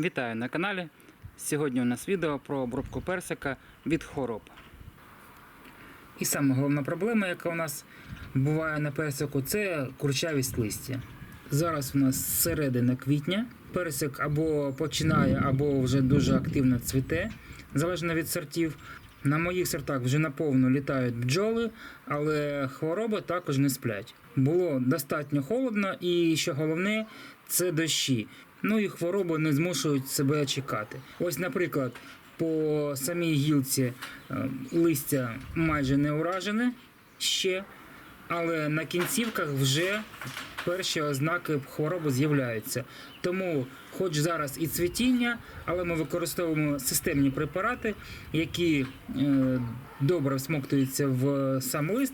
Вітаю на каналі. Сьогодні у нас відео про обробку персика від хвороб. І саме головна проблема, яка у нас буває на персику, це курчавість листя. Зараз у нас середина квітня. Персик або починає, або вже дуже активно цвіте, залежно від сортів. На моїх сортах вже наповну літають бджоли, але хвороби також не сплять. Було достатньо холодно, і що головне, це дощі. Ну і хвороби не змушують себе чекати. Ось, наприклад, по самій гілці е, листя майже не уражене ще, але на кінцівках вже перші ознаки хвороби з'являються. Тому, хоч зараз і цвітіння, але ми використовуємо системні препарати, які е, добре всмоктуються в сам лист,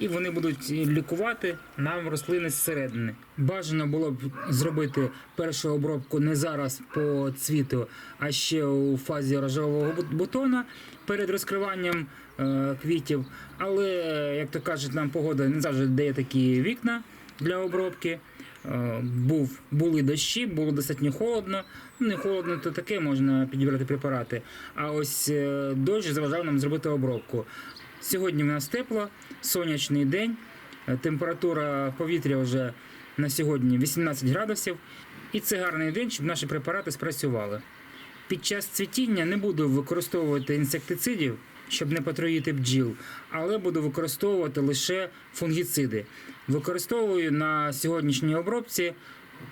і вони будуть лікувати нам рослини зсередини. Бажано було б зробити першу обробку не зараз по цвіту, а ще у фазі рожевого бу- бутона перед розкриванням е, квітів. Але, як то кажуть, нам погода не завжди дає такі вікна для обробки. Е, Був, були дощі, було достатньо холодно. Не холодно, то таке можна підібрати препарати. А ось е, дощ заважав нам зробити обробку. Сьогодні в нас тепло, сонячний день, е, температура повітря вже на сьогодні 18 градусів. І це гарний день, щоб наші препарати спрацювали. Під час цвітіння не буду використовувати інсектицидів, щоб не потроїти бджіл, але буду використовувати лише фунгіциди. Використовую на сьогоднішній обробці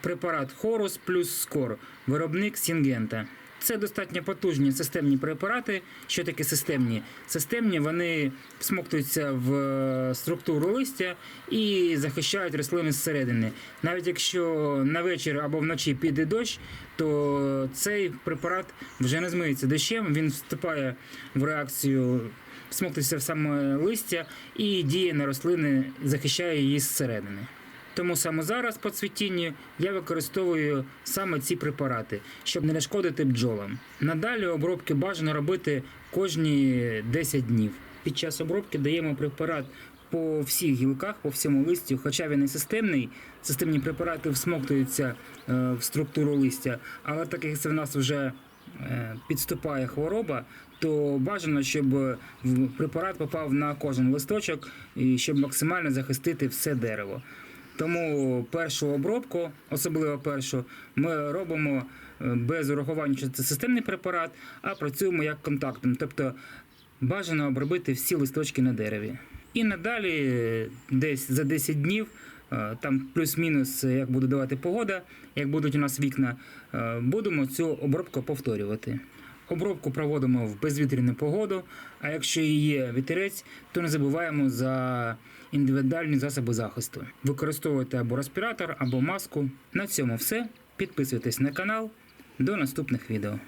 препарат Хорус плюс Скор, виробник Сінгента. Це достатньо потужні системні препарати. Що таке системні? Системні вони всмоктуються в е, структуру листя і захищають рослини зсередини. Навіть якщо на вечір або вночі піде дощ, то цей препарат вже не змиється дощем, він вступає в реакцію, всмоктується в саме листя і діє на рослини, захищає її зсередини. Тому саме зараз по цвітінню я використовую саме ці препарати, щоб не нашкодити бджолам. Надалі обробки бажано робити кожні 10 днів. Під час обробки даємо препарат по всіх гілках, по всьому листю, хоча він і системний, системні препарати всмоктуються е, в структуру листя, але так як це в нас вже е, підступає хвороба, то бажано, щоб препарат попав на кожен листочок і щоб максимально захистити все дерево. Тому першу обробку, особливо першу, ми робимо е, без урахування, що це системний препарат, а працюємо як контактом. Тобто бажано обробити всі листочки на дереві. І надалі, е, десь за 10 днів, е, там плюс-мінус, як буде давати погода, як будуть у нас вікна, будемо цю обробку повторювати. Обробку проводимо в безвітряну погоду, а якщо і є вітерець, то не забуваємо за індивідуальні засоби захисту. Використовуйте або респіратор, або маску. На цьому все. Підписуйтесь на канал. До наступних відео.